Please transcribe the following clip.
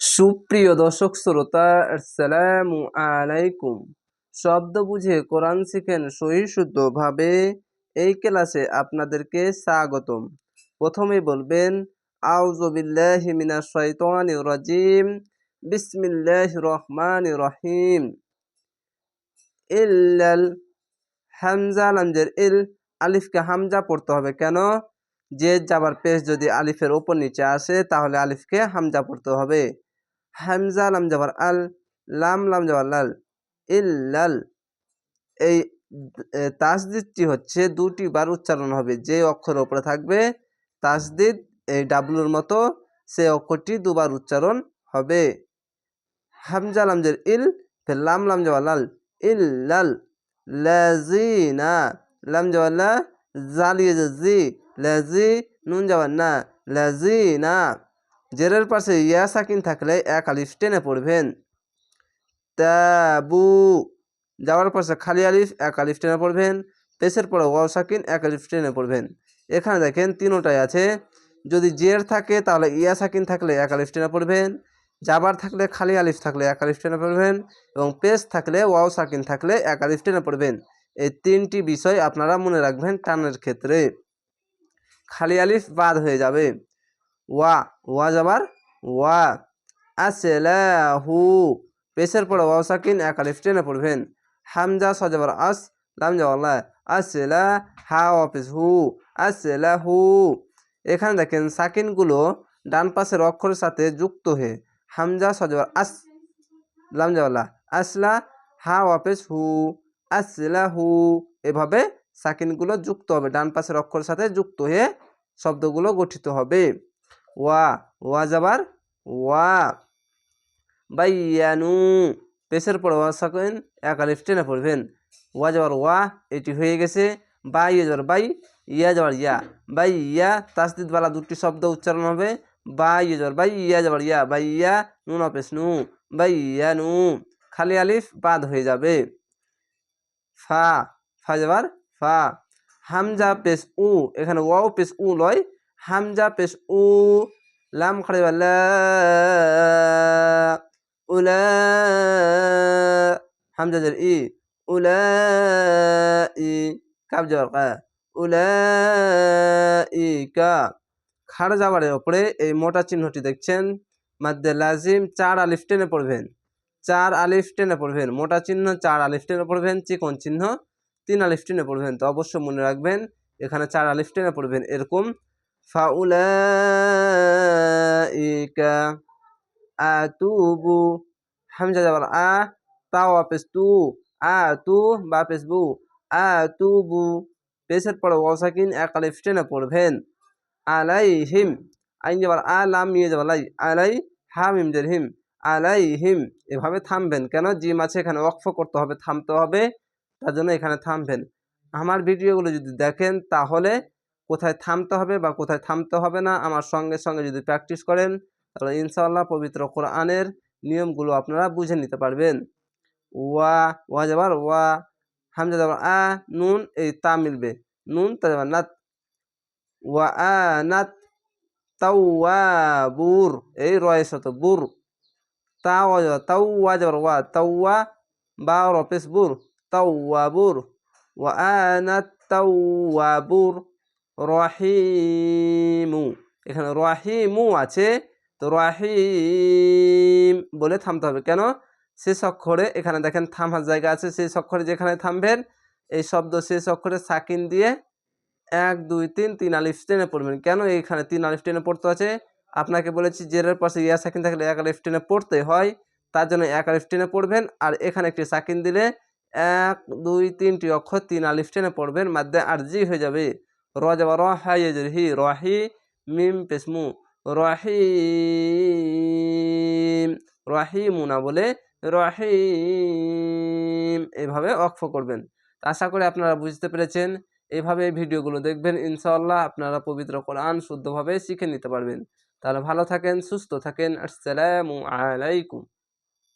সুপ্রিয় দর্শক শ্রোতা, আসসালামু আলাইকুম। শব্দ বুঝে কোরআন শিখেন সহি শুদ্ধভাবে এই ক্লাসে আপনাদেরকে স্বাগতম। প্রথমে বলবেন আউজবিল্লাহি মিনাশ শাইতানির রাজিম, বিসমিল্লাহির রহমানির রহিম। ইল্লাল হামজা লামজের ইল, আলিফকে হামজা পড়তে হবে কেন? যে যাবার পেশ যদি আলিফের ওপর নিচে আসে, তাহলে আলিফকে হামজা পড়তে হবে। হামজা লাম যাবার আল, লাম লাম যাবার লাল, ইল্লাল। এই তাসদিদটি হচ্ছে দুটি বার উচ্চারণ হবে। যে অক্ষরের ওপরে থাকবে তাসদিদ, এই ডাবলুর মতো সে অক্ষরটি দুবার উচ্চারণ হবে। হামজা লামজের ইল, ফের লাম লাম যাওয়া লাল, ইল্লাল। লাজিনা লাম যাওয়া লা, জালিয়ে জি লাজি নুন যাওয়ার না লাজিনা জেরের পাশে ইয়া সাকিন থাকলে এক আলিফ টেনে পড়বেন। তাবু যাওয়ার পাশে খালি আলিফ, এক আলিফ টেনে পড়বেন। পেশের পরে ওয়াও সাকিন এক আলিফ টেনে পড়বেন। এখানে দেখেন তিনোটাই আছে। যদি জের থাকে, তাহলে ইয়া সাকিন থাকলে এক আলিফ টেনে পড়বেন। জাবার থাকলে খালি আলিফ থাকলে এক আলিফ টেনে পড়বেন। এবং পেশ থাকলে ওয়াও সাকিন থাকলে এক আলিফ টেনে পড়বেন। এই তিনটি বিষয় আপনারা মনে রাখবেন টানের ক্ষেত্রে। খালি আলিফ বাদ হয়ে যাবে। ওয়া ওয়া যাবার ওয়া। আসেলাহু পেশের পরে ওয়াও সাকিন, এক আলিফ, টেনে পড়বেন। হামজা সজাবার আস, লাম যাওয়াল্লাহ আসেলা হা অফিস হু। আসেলাহু এখানে দেখেন সাকিনগুলো ডান পাশের অক্ষরের সাথে যুক্ত হয়ে, হামজা সজাবার আস, লাম যাওয়াল্লাহ আসলা হা অফিস হু। আসলাহু এভাবে সাকিনগুলো যুক্ত হবে, ডান পাশের অক্ষরের সাথে যুক্ত হয়ে শব্দগুলো গঠিত হবে। ওয়া ওয়া যাবার? ওয়া। বাইয়ানু। পেশের পর ওয়া সাকেন, এক আলিফ টেনে পড়বেন। ওয়া যাবার ওয়া, এটি হয়ে গেছে। বা ইয়ে যাবার বাই, ইয়া যাবার ইয়া। বাই ইয়া তাসদিদওয়ালা দুটি শব্দ উচ্চারণ হবে। বা ইয়ে যাবার বাই, ইয়া যাবার ইয়া। বাই ইয়া, নুন অপেস নু। বাই ইয়া, নু। খালি আলিফ, বাদ হয়ে যাবে। ফা ফা যাবার? ফা। হামজা পেশ উ, এখানে ওয়াও পেশ উ লয়। হামজা পেশ উ। লাম খাড়ি লা উলা হামজা ই উলা ই কাব কা উলা ই কা খাড় যাবারের ওপরে এই মোটা চিহ্নটি দেখছেন মাদ্দে লাজিম চার আলিফ টেনে পড়বেন চার আলিফ টেনে পড়বেন মোটা চিহ্ন চার আলিফ টেনে পড়বেন চিকন চিহ্ন তিন আলিফ টেনে পড়বেন তো অবশ্যই মনে রাখবেন এখানে চার আলিফ টেনে পড়বেন এরকম ফাউলাইকা আতুবু হামজা যাবার আ তাও পেস তু আতু বা পেস বু আতুবু পেশের পরে ওয়াসাকিন এক আলিফ পড়বেন আলাইহিম আইন যাবার আ লাম ইয়ে যাবার লাই আলাই হাম ইম জের হিম আলাইহিম এভাবে থামবেন কেন? জিম আছে এখানে ওয়াকফ করতে হবে, থামতে হবে। তার জন্য এখানে থামবেন আমার ভিডিওগুলো যদি দেখেন, তাহলে কোথায় থামতে হবে বা কোথায় থামতে হবে না, আমার সঙ্গে সঙ্গে যদি প্র্যাকটিস করেন, তাহলে ইনশাআল্লাহ পবিত্র কোরআনের নিয়মগুলো আপনারা বুঝে নিতে পারবেন। ওয়া ওয়া যাবার ওয়া, হামজা যাবার আ, নুন, এই তা মিলবে। নুন, তা যাবার নাত, ওয়া আ, নাত, তাওয়াবুর, এই রয়ের সাথে বুর। তা, ওয়া যাবার তাও, ওয়া যাবার ওয়া, তাওয়া, বা রপেস বুর, তাওয়াবুর। ওয়া আনাত তাওয়াবুর। রহিমু। এখানে রহিমু আছে, তো রহিম বলে থামতে হবে। কেন? শেষ অক্ষরে এখানে দেখেন থামার জায়গা আছে সেই অক্ষরে যেখানে থামবেন, এই শব্দ শেষ অক্ষরে সাকিন দিয়ে এক, দুই, তিন তিন আলিফ টেনে পড়বেন। কেন? এইখানে তিন আলিফ টেনে পড়তে আছে। আপনাকে বলেছি জেরের পাশে ইয়া সাকিন থাকলে এক আলিফ টেনে পড়তে হয়, তার জন্য এক আলিফ টেনে পড়বেন। আর এখানে একটি সাকিন দিলে এক, দুই, তিনটি অক্ষর তিন আলিফ টেনে পড়বেন, মাধ্যমে আর জি হয়ে যাবে। র যাবা র হাই হি রহি মিম পেসমু রহিম রহিমু না বলে রহিম এভাবে অক্ষ করবেন আশা করি আপনারা বুঝতে পেরেছেন এভাবে ভিডিওগুলো দেখবেন ইনশাআল্লাহ আপনারা পবিত্র কোরআন শুদ্ধভাবে শিখে নিতে পারবেন তাহলে ভালো থাকেন সুস্থ থাকেন আসসালামু আলাইকুম